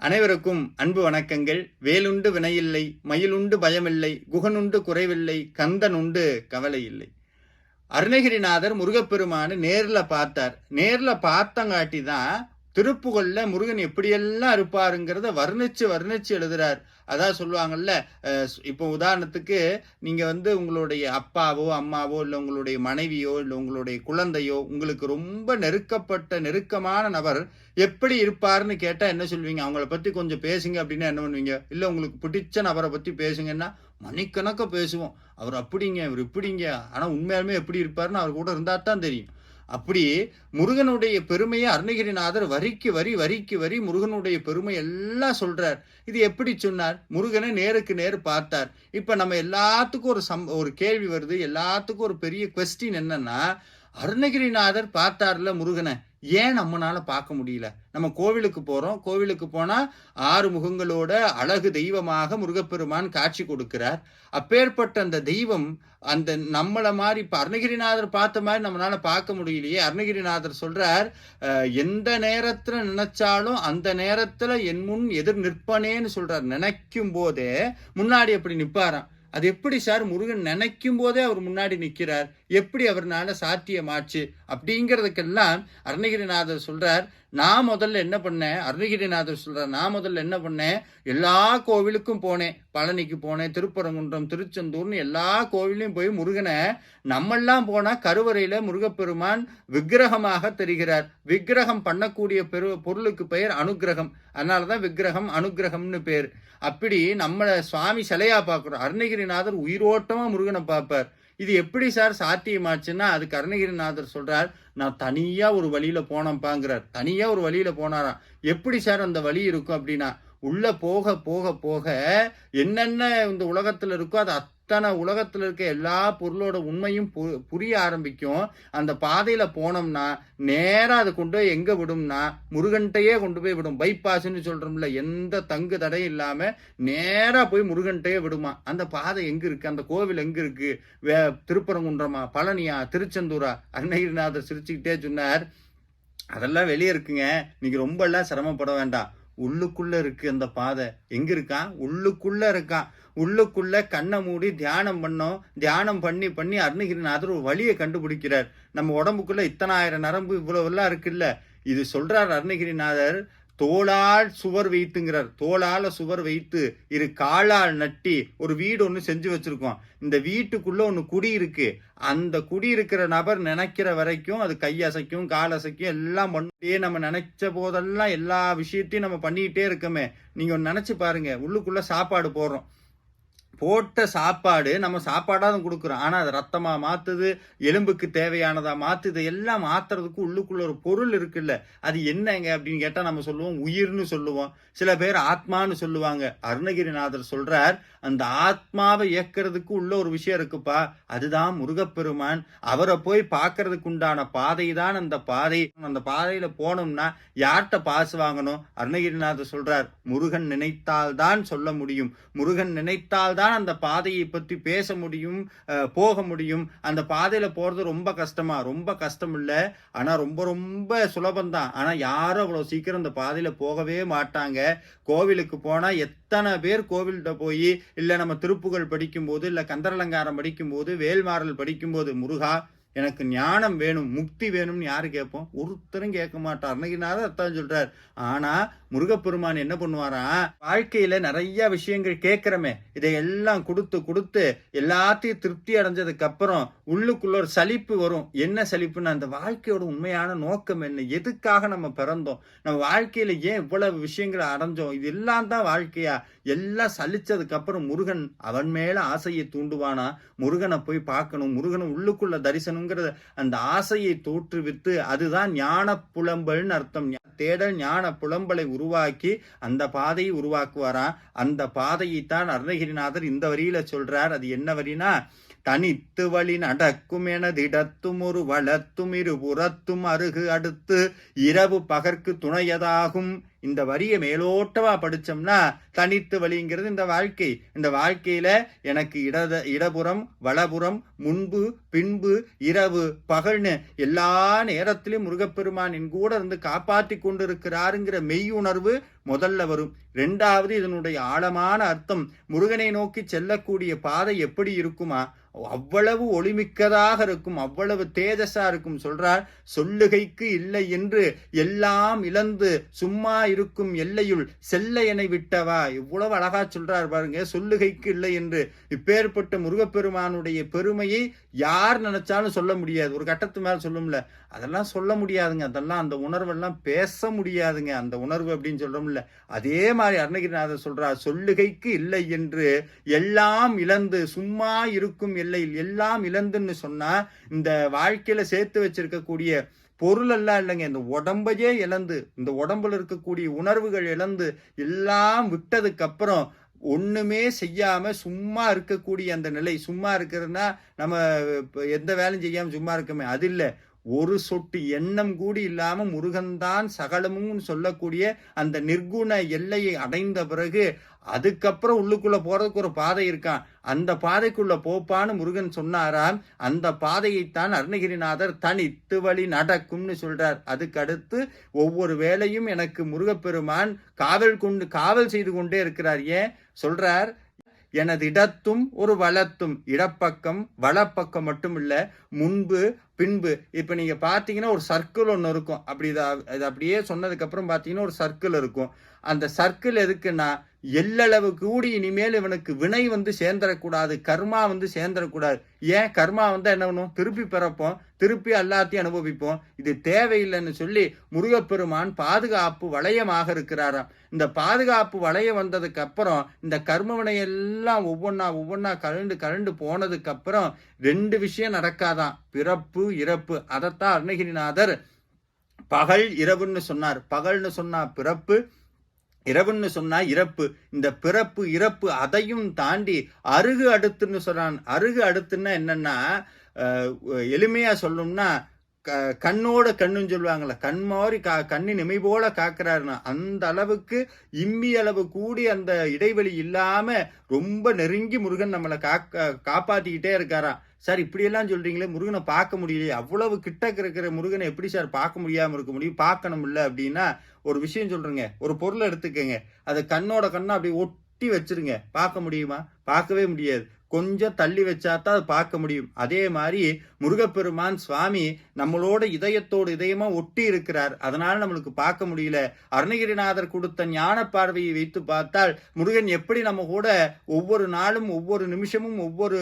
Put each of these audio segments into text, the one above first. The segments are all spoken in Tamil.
அனைவருக்கும் அன்பு வணக்கங்கள். வேலுண்டு வினையில்லை மயிலுண்டு பயமில்லை குகனுண்டு குறைவில்லை கந்தனுண்டு கவலை இல்லை அருணகிரிநாதர் முருகப்பெருமானு நேரில் பார்த்தார். நேரில் பார்த்தங்காட்டி தான் திருப்புகள்ல முருகன் எப்படியெல்லாம் இருப்பாருங்கிறத வர்ணிச்சு வர்ணிச்சு எழுதுறார். அதான் சொல்லுவாங்கல்ல இப்போ உதாரணத்துக்கு நீங்க வந்து உங்களுடைய அப்பாவோ அம்மாவோ இல்லை உங்களுடைய மனைவியோ இல்லை உங்களுடைய குழந்தையோ உங்களுக்கு ரொம்ப நெருக்கப்பட்ட நெருக்கமான நபர் எப்படி இருப்பாருன்னு கேட்டா என்ன சொல்வீங்க? அவங்கள பத்தி கொஞ்சம் பேசுங்க அப்படின்னா என்ன பண்ணுவீங்க? இல்ல உங்களுக்கு பிடிச்ச நபரை பத்தி பேசுங்கன்னா மணிக்கணக்க பேசுவோம். அவர் அப்படிங்க இவர் இப்படிங்க. ஆனா உண்மையாலுமே எப்படி இருப்பாருன்னு அவர் கூட இருந்தா தான் தெரியும். அப்படி முருகனுடைய பெருமையை அருணகிரிநாதர் வரிக்கு வரி வரிக்கு வரி முருகனுடைய பெருமை எல்லாம் சொல்றார். இது எப்படி சொன்னார்? முருகனை நேருக்கு நேர் பார்த்தார். இப்ப நம்ம எல்லாத்துக்கும் ஒரு சம் ஒரு கேள்வி வருது. எல்லாத்துக்கும் ஒரு பெரிய கொஸ்டின் என்னன்னா அருணகிரிநாதர் பார்த்தார்ல முருகனை. ஏன் நம்மளால பார்க்க முடியல? நம்ம கோவிலுக்கு போறோம். கோவிலுக்கு போனா ஆறு முகங்களோட அழகு தெய்வமாக முருகப்பெருமான் காட்சி கொடுக்கிறார். அப்பேற்பட்ட அந்த தெய்வம் அந்த நம்மள மாதிரி இப்ப அருணகிரிநாதர் பார்த்த மாதிரி நம்மளால பார்க்க முடியலையே. அருணகிரிநாதர் சொல்றார் எந்த நேரத்துல நினைச்சாலும் அந்த நேரத்துல என் முன் எதிர் நிற்பனேன்னு சொல்றார். நினைக்கும் போதே முன்னாடி அப்படி நிப்பாராம். அது எப்படி சார்? முருகன் நினைக்கும் போதே அவர் முன்னாடி நிற்கிறார் எப்படி அவர்னால சாத்தியமாச்சு அப்படிங்கிறதுக்கெல்லாம் அருணகிரிநாதர் சொல்றார். நான் முதல்ல என்ன பண்ணேன்? அருணகிரிநாதர் சொல்றார் நான் முதல்ல என்ன பண்ணேன்? எல்லா கோவிலுக்கும் போனேன். பழனிக்கு போனேன் திருப்பரங்குன்றம் திருச்செந்தூர்னு எல்லா கோவிலையும் போய் முருகனை நம்மெல்லாம் போனால் கருவறையில் முருகப்பெருமான் விக்கிரகமாக தெரிகிறார். விக்கிரகம் பண்ணக்கூடிய பெரு பொருளுக்கு பெயர் அனுக்கிரகம். அதனாலதான் விக்கிரகம் அனுக்கிரகம்னு பேர். அப்படி நம்மளை சுவாமி சிலையாக பார்க்குறோம். அருணகிரிநாதர் உயிரோட்டமாக முருகனை பார்ப்பார். இது எப்படி சார் சாத்தியமாச்சுன்னா அது கருணகிரிநாதர் சொல்றார் நான் தனியா ஒரு வழியில போனப்பாங்கிறார் தனியா ஒரு வழியில போனாராம் எப்படி சார் அந்த வழி இருக்கும் அப்படின்னா உள்ள போக போக போக என்னென்ன இந்த உலகத்துல இருக்கோ அது அத்தனை உலகத்தில் இருக்க எல்லா பொருளோட உண்மையும் பு- புரிய ஆரம்பிக்கும். அந்த பாதையில போனோம்னா நேராக அது கொண்டு போய் எங்க விடும்னா முருகன்ட்டையே கொண்டு போய் விடும். பைபாஸ்ன்னு சொல்றோம்ல எந்த தங்கு தடையும் இல்லாம நேராக போய் முருகன்ட்டையே விடுமா. அந்த பாதை எங்க இருக்கு? அந்த கோவில் எங்க இருக்கு? வே திருப்பரங்குன்றமா பழனியா திருச்செந்தூரா? அருணகிரிநாதர் சிரிச்சுக்கிட்டே சொன்னார். அதெல்லாம் வெளியே இருக்குங்க. நீங்கள் ரொம்ப எல்லாம் சிரமப்பட வேண்டாம். உள்ளுக்குள்ளே இருக்குது அந்த பாதை. எங்கே இருக்கான்? உள்ளுக்குள்ளே இருக்கான். உள்ளுக்குள்ள கண்ணை மூடி தியானம் பண்ணோம். தியானம் பண்ணி பண்ணி அருணகிரிநாதர் ஒரு வழியை கண்டுபிடிக்கிறார். நம்ம உடம்புக்குள்ள இத்தனாயிரம் நரம்பு இவ்வளவு எல்லாம் இருக்குல்ல? இது சொல்றார் அருணகிரிநாதர் தோளால் சுவர் வைத்துங்கிறார். தோளால சுவர் வைத்து இரு காலால் நட்டி ஒரு வீடு ஒன்று செஞ்சு வச்சிருக்கோம். இந்த வீட்டுக்குள்ள ஒன்று குடி இருக்கு. அந்த குடி இருக்கிற நபர் நினைக்கிற வரைக்கும் அது கையசைக்கும் காலசைக்கும் எல்லாம் பண்ணிட்டே நம்ம நினைச்ச போதெல்லாம் எல்லா விஷயத்தையும் நம்ம பண்ணிக்கிட்டே இருக்கோமே. நீங்க ஒன்று நினைச்சு பாருங்க. உள்ளுக்குள்ள சாப்பாடு போடுறோம். போட்ட சாப்பாடு நம்ம சாப்பாடாக தான் கொடுக்குறோம். ஆனால் அது ரத்தமாக மாற்றுது எலும்புக்கு தேவையானதாக மாற்றுது எல்லாம் மாற்றுறதுக்கு உள்ளுக்குள்ள ஒரு பொருள் இருக்குல்ல. அது என்னங்க அப்படின்னு கேட்டால் நம்ம சொல்லுவோம் உயிர்னு சொல்லுவோம். சில பேர் ஆத்மான்னு சொல்லுவாங்க. அருணகிரிநாதர் சொல்கிறார் அந்த ஆத்மாவை இயக்கிறதுக்கு உள்ள ஒரு விஷயம் இருக்குப்பா. அதுதான் முருகப்பெருமான். அவரை போய் பார்க்கறதுக்கு உண்டான பாதை தான் அந்த பாதை. அந்த பாதையில் போனோம்னா யார்கிட்ட பாசு வாங்கணும்? அருணகிரிநாதர் சொல்கிறார் முருகன் நினைத்தால் தான் சொல்ல முடியும். முருகன் நினைத்தால் தான் அந்த பாதையை பற்றி பேச முடியும் போக முடியும். அந்த பாதையில் போகிறது ரொம்ப கஷ்டமாக ரொம்ப கஷ்டம் இல்லை. ஆனால் ரொம்ப ரொம்ப சுலபம்தான் ஆனால் யாரும் அவ்வளோ சீக்கிரம் அந்த பாதையில் போகவே மாட்டாங்க. கோவிலுக்கு போனால் எத்தனை பேர் கோவில்கிட்ட போய் இல்லை நம்ம திருப்புகழ் படிக்கும்போது இல்லை கந்தரலங்காரம் படிக்கும்போது வேல்மாறல் படிக்கும்போது முருகா எனக்கு ஞானம் வேணும் முக்தி வேணும்னு யார் கேட்போம்? ஒருத்தரும் கேட்க மாட்டார். அன்னைக்குனாலும் அதான் சொல்கிறார் ஆனால் முருகப்பெருமான் என்ன பண்ணுவாரா? வாழ்க்கையில நிறைய விஷயங்கள் கேட்கிறமே. இதையெல்லாம் கொடுத்து கொடுத்து எல்லாத்தையும் திருப்தி அடைஞ்சதுக்கு அப்புறம் உள்ளுக்குள்ள ஒரு சலிப்பு வரும். என்ன சலிப்புன்னு அந்த வாழ்க்கையோட உண்மையான நோக்கம் என்ன? எதுக்காக நம்ம பிறந்தோம்? நம்ம வாழ்க்கையில ஏன் இவ்வளவு விஷயங்களை அடைஞ்சோம்? இது எல்லாம் தான் வாழ்க்கையா? எல்லாம் சலிச்சதுக்கு அப்புறம் முருகன் அவன் மேல ஆசையை தூண்டுவானா? முருகனை போய் பார்க்கணும். முருகனை உள்ளுக்குள்ள தரிசனம்ங்கிறத அந்த ஆசையை தோற்றுவித்து அதுதான் ஞான புலம்பல்னு அர்த்தம் தேடல் ஞான புலம்பலை உருவாக்கி அந்த பாதையை உருவாக்குவாராம் அந்த பாதையைத்தான் அருணகிரிநாதர் இந்த வரியில சொல்றார். அது என்ன வரினா தனித்து வழி நடக்கும் எனதிடத்தும் ஒரு வளத்தும் இரு புறத்தும் அருகு அடுத்து இரவு பகற்கு துணையதாகும். இந்த வரியை மேலோட்டமா படிச்சோம்னா தனித்து வழிங்கிறது இந்த வாழ்க்கை. இந்த வாழ்க்கையில எனக்கு இடத இடபுறம் வலபுறம் முன்பு பின்பு இரவு பகல்னு எல்லா நேரத்திலும் முருகப்பெருமான் என் கூட இருந்து காப்பாற்றி கொண்டிருக்கிறாருங்கிற மெய் உணர்வு முதல்ல வரும். ரெண்டாவது இதனுடைய ஆழமான அர்த்தம் முருகனை நோக்கி செல்லக்கூடிய பாதை எப்படி இருக்குமா? அவ்வளவு ஒளிமிக்கதாக இருக்கும் அவ்வளவு தேஜஸா இருக்கும். சொல்றார் சொல்லுகைக்கு இல்லை என்று எல்லாம் இழந்து சும்மா இருக்கும் எல்லையுள் செல்ல என விட்டவா? இவ்வளவு அழகா சொல்றார் பாருங்க. சொல்லுகைக்கு இல்லை என்று. இப்பேற்பட்ட முருகப்பெருமானுடைய பெருமையை யார் நினைச்சாலும் சொல்ல முடியாது. ஒரு கட்டத்து மேல சொல்லும்ல. அதெல்லாம் சொல்ல முடியாதுங்க. அதெல்லாம் அந்த உணர்வெல்லாம் பேச முடியாதுங்க. அந்த உணர்வு அப்படின்னு சொல்றோம்ல. அதே மாதிரி அருணகிரிநாதர் சொல்றார் சொல்லுகைக்கு இல்லை என்று. எல்லாம் இழந்து சும்மா இருக்கும் எல்லையில் எல்லாம் இழந்துன்னு சொன்னா இந்த வாழ்க்கையில சேர்த்து வச்சிருக்கக்கூடிய பொருள் எல்லாம் இல்லைங்க. இந்த உடம்பையே இழந்து இந்த உடம்புல இருக்கக்கூடிய உணர்வுகள் இழந்து எல்லாம் விட்டதுக்கு அப்புறம் ஒண்ணுமே செய்யாம சும்மா இருக்கக்கூடிய அந்த நிலை சும்மா இருக்கிறதுனா நம்ம எந்த வேலையும் செய்யாம சும்மா இருக்கமே. அது இல்லை. ஒரு சொட்டு எண்ணம் கூடி இல்லாம முருகன்தான் சகலமும் சொல்லக்கூடிய அந்த நிர்குண எல்லையை அடைந்த பிறகு அதுக்கப்புறம் உள்ளுக்குள்ளே போகிறதுக்கு ஒரு பாதை இருக்கான். அந்த பாதைக்குள்ளே போப்பான்னு முருகன் சொன்னாராம். அந்த பாதையைத்தான் அருணகிரிநாதர் தனித்து வழி நடக்கும்னு சொல்கிறார் அதுக்கடுத்து ஒவ்வொரு வேலையும் எனக்கு முருகப்பெருமான் காவல் கொண்டு காவல் செய்து கொண்டே இருக்கிறார். ஏன்? சொல்கிறார் எனது இடத்தும் ஒரு வளத்தும் இடப்பக்கம் வலப்பக்கம் மட்டும் இல்லை முன்பு பின்பு இப்போ நீங்கள் பார்த்தீங்கன்னா ஒரு சர்க்கிள் ஒன்று இருக்கும். அப்படி இது அப்படியே சொன்னதுக்கப்புறம் பார்த்தீங்கன்னா ஒரு சர்க்கிள் இருக்கும். அந்த சர்க்கிள் எதுக்குன்னா எல்லளவு கூடி இனிமேல் இவனுக்கு வினை வந்து சேர்ந்துடக்கூடாது கர்மா வந்து சேர்ந்துடக்கூடாது. ஏன்? கர்மா வந்து என்ன பண்ணும் திருப்பி பிறப்போம். திருப்பி எல்லாத்தையும் அனுபவிப்போம். இது தேவையில்லைன்னு சொல்லி முருகப்பெருமான் பாதுகாப்பு வளையமாக இருக்கிறாராம். இந்த பாதுகாப்பு வளையம் வந்ததுக்கு அப்புறம் இந்த கர்ம வினையெல்லாம் ஒவ்வொன்றா ஒவ்வொன்றா கலண்டு கலண்டு போனதுக்கு அப்புறம் ரெண்டு விஷயம் நடக்காதான் பிறப்பு இறப்பு. அதைத்தான் அருணகிரிநாதர் பகல் இரவுன்னு சொன்னார். பகல்னு சொன்னா பிறப்பு இரவுன்னு சொன்னா இறப்பு. இந்த பிறப்பு இறப்பு அதையும் தாண்டி அருகு அடுத்துன்னு சொல்றான் அருகு அடுத்துன்னா என்னன்னா எளிமையா சொல்லணும்னா கண்ணோட கண்ணுன்னு சொல்லுவாங்கல்ல கண் மாதிரி கா கண்ணின் நிமை போல காக்கிறாருன்னா அந்த அளவுக்கு இம்மி அளவு கூடி அந்த இடைவெளி இல்லாமல் ரொம்ப நெருங்கி முருகன் நம்மளை காக்க காப்பாற்றிக்கிட்டே இருக்காராம் சார் இப்படியெல்லாம் சொல்கிறீங்களே முருகனை பார்க்க முடியலையே. அவ்வளவு கிட்டக்கு இருக்கிற முருகனை எப்படி சார் பார்க்க முடியாமல் இருக்க முடியும்? பார்க்கணும் இல்லை அப்படின்னா ஒரு விஷயம் சொல்கிறேங்க ஒரு பொருளை எடுத்துக்கங்க. அதை கண்ணோட கண்ணை அப்படி ஒட்டி வச்சிருங்க. பார்க்க முடியுமா? பார்க்கவே முடியாது. கொஞ்சம் தள்ளி வச்சா தான் அதை பார்க்க முடியும். அதே மாதிரி முருகப்பெருமான் சுவாமி நம்மளோட இதயத்தோடு இதயமா ஒட்டி இருக்கிறார். அதனால நம்மளுக்கு பார்க்க முடியல. அருணகிரிநாதர் கொடுத்த ஞான பார்வையை வைத்து பார்த்தால் முருகன் எப்படி நம்ம கூட ஒவ்வொரு நாளும் ஒவ்வொரு நிமிஷமும் ஒவ்வொரு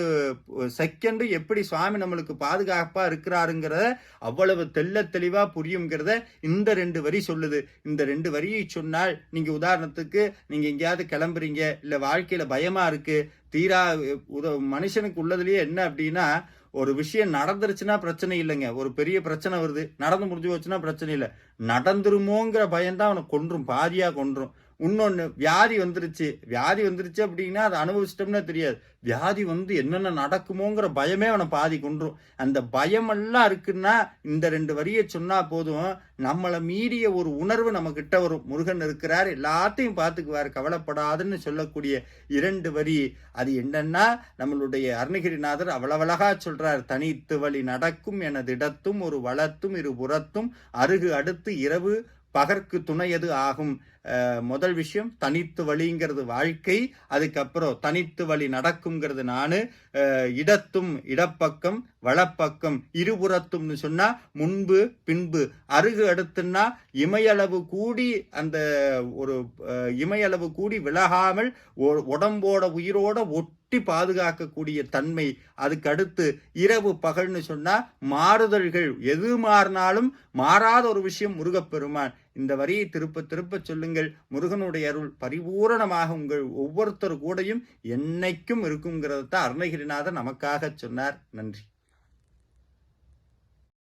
செகண்டும் எப்படி சுவாமி நம்மளுக்கு பாதுகாப்பா இருக்கிறாருங்கிறத அவ்வளவு தெல்ல தெளிவா புரியுங்கிறத இந்த ரெண்டு வரி சொல்லுது. இந்த ரெண்டு வரியை சொன்னால் நீங்க உதாரணத்துக்கு நீங்க எங்கேயாவது கிளம்புறீங்க இல்ல வாழ்க்கையில பயமா இருக்கு தீரா உத மனுஷனுக்கு உள்ளதுலேயே என்ன அப்படின்னா ஒரு விஷயம் நடந்துருச்சுன்னா பிரச்சனை இல்லைங்க. ஒரு பெரிய பிரச்சனை வருது நடந்து முடிஞ்சு வச்சுன்னா பிரச்சனை இல்லை. நடந்துருமோங்கிற பயம்தான் அவனை கொன்றும் பாதியாக கொன்றும். இன்னொன்று வியாதி வந்துருச்சு. வியாதி வந்துருச்சு அப்படின்னா அதை அனுபவிச்சிட்டோம்னா தெரியாது. வியாதி வந்து என்னென்ன நடக்குமோங்கிற பயமே அவனை பாதி கொன்றும். அந்த பயமெல்லாம் இருக்குன்னா இந்த ரெண்டு வரியை சொன்னால் போதும். நம்மளை மீறிய ஒரு உணர்வு நம்ம கிட்ட வரும். முருகன் இருக்கிறார் எல்லாத்தையும் பார்த்துக்குவார். கவலைப்படாதுன்னு சொல்லக்கூடிய இரண்டு வரி. அது என்னன்னா நம்மளுடைய அருணகிரிநாதர் அவ்வளவழகா சொல்றார் தனித்து வழி நடக்கும் எனது இடத்தும் ஒரு வளத்தும் இரு புறத்தும் அருகு அடுத்து இரவு பகற்கு துணையது ஆகும்? முதல் விஷயம் தனித்து வழிங்கிறது வாழ்க்கை அதுக்கப்புறம் தனித்து வழி நடக்குங்கிறது நான் இடத்தும் இடப்பக்கம் வளப்பக்கம் இருபுறத்தும்னு சொன்னால் முன்பு பின்பு. அருகு அடுத்துன்னா இமையளவு கூடி அந்த ஒரு இமையளவு கூடி விலகாமல் உடம்போட உயிரோட ஒட்டி பாதுகாக்கக்கூடிய தன்மை. அதுக்கு அடுத்து இரவு பகல்னு சொன்னால் மாறுதல்கள். எது மாறினாலும் மாறாத ஒரு விஷயம் முருகப்பெருமான். இந்த வரியை திருப்ப திருப்ப சொல்லுங்கள். முருகனுடைய அருள் பரிபூரணமாக உங்கள் ஒவ்வொருத்தர் கூடையும் என்னைக்கும் இருக்குங்கிறத தான் அருணகிரிநாதர் நமக்காக சொன்னார். நன்றி.